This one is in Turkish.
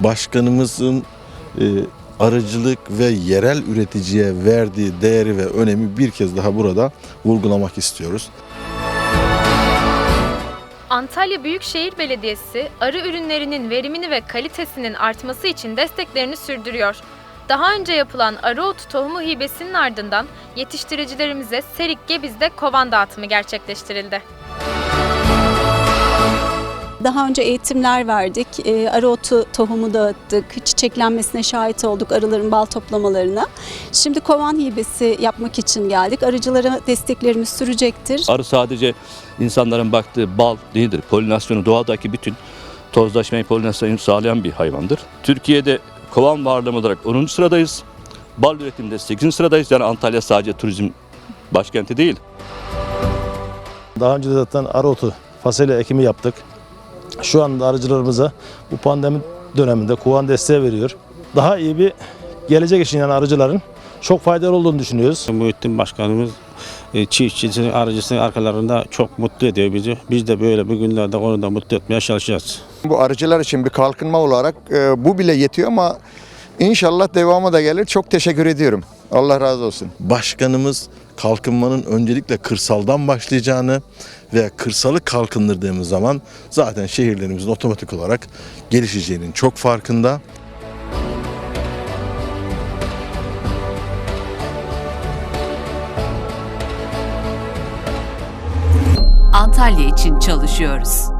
başkanımızın e, arıcılık ve yerel üreticiye verdiği değeri ve önemi bir kez daha burada vurgulamak istiyoruz. Antalya Büyükşehir Belediyesi arı ürünlerinin verimini ve kalitesinin artması için desteklerini sürdürüyor. Daha önce yapılan arı otu tohumu hibesinin ardından yetiştiricilerimize Serik Gebiz'de kovan dağıtımı gerçekleştirildi. Daha önce eğitimler verdik. E, arı otu tohumu dağıttık. Çiçeklenmesine şahit olduk arıların bal toplamalarına. Şimdi kovan hibesi yapmak için geldik. Arıcılara desteklerimiz sürecektir. Arı sadece insanların baktığı bal değildir. Polinasyonu doğadaki bütün tozlaşmayı polinasyonu sağlayan bir hayvandır. Türkiye'de kovan varlığım olarak 10. sıradayız. Bal üretiminde 8. sıradayız. Yani Antalya sadece turizm başkenti değil. Daha önce de zaten arotu, fasulye ekimi yaptık. Şu anda arıcılarımıza bu pandemi döneminde kovan desteği veriyor. Daha iyi bir gelecek için yani arıcıların çok faydalı olduğunu düşünüyoruz. Muhittin Başkanımız e, çiftçisini, arıcısını arkalarında çok mutlu ediyor bizi. Biz de böyle bir günlerde onu da mutlu etmeye çalışacağız. Bu arıcılar için bir kalkınma olarak e, bu bile yetiyor ama inşallah devamı da gelir. Çok teşekkür ediyorum. Allah razı olsun. Başkanımız kalkınmanın öncelikle kırsaldan başlayacağını ve kırsalı kalkındırdığımız zaman zaten şehirlerimizin otomatik olarak gelişeceğinin çok farkında. Antalya için çalışıyoruz.